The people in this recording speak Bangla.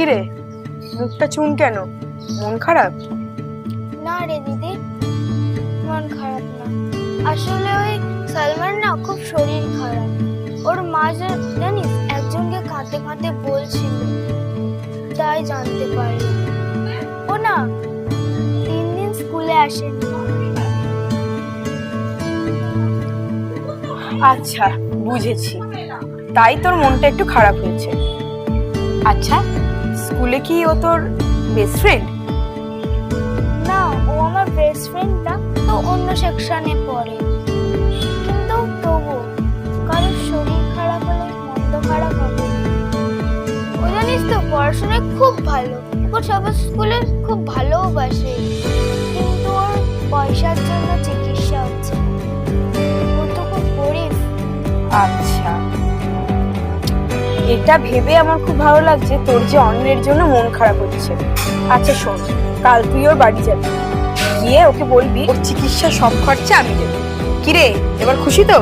কিরে? মুখটা চুন কেন? মন খারাপ? না রে দিদি মন খারাপ না। আসলে ওই সালমান না খুব শরীর খারাপ। ওর মা জানিস একজনকে কাঁদতে কাঁদতে বলছিল তাই জানতে পারি। ও না তিন দিন স্কুলে আসেনি। আচ্ছা বুঝেছি। তাই তোর মনটা একটু খারাপ হয়েছে। আচ্ছা স্কুলে কি ও তোর বেস্ট ফ্রেন্ড না, ও আমার বেস্ট ফ্রেন্ড না, তো অন্য সেকশনে পড়ে। কিন্তু তবু কারোর শরীর খারাপ হলে, মন্দ খারাপ হবে। ও জানিস তো, পড়াশোনায় খুব ভালো। ও সব স্কুলে খুব ভালোবাসে কিন্তু ওর পয়সার জন্য চিকিৎসা হচ্ছে ও তো খুব গরিব। আচ্ছা এটা ভেবে আমার খুব ভালো লাগছে তোর যে অন্যের জন্য মন খারাপ হচ্ছে। আচ্ছা শোন, কাল তুই ওর বাড়ি যাবি। গিয়ে ওকে বলবি, ওর চিকিৎসা সব খরচা আমি দেবো। কিরে, এবার খুশি তো?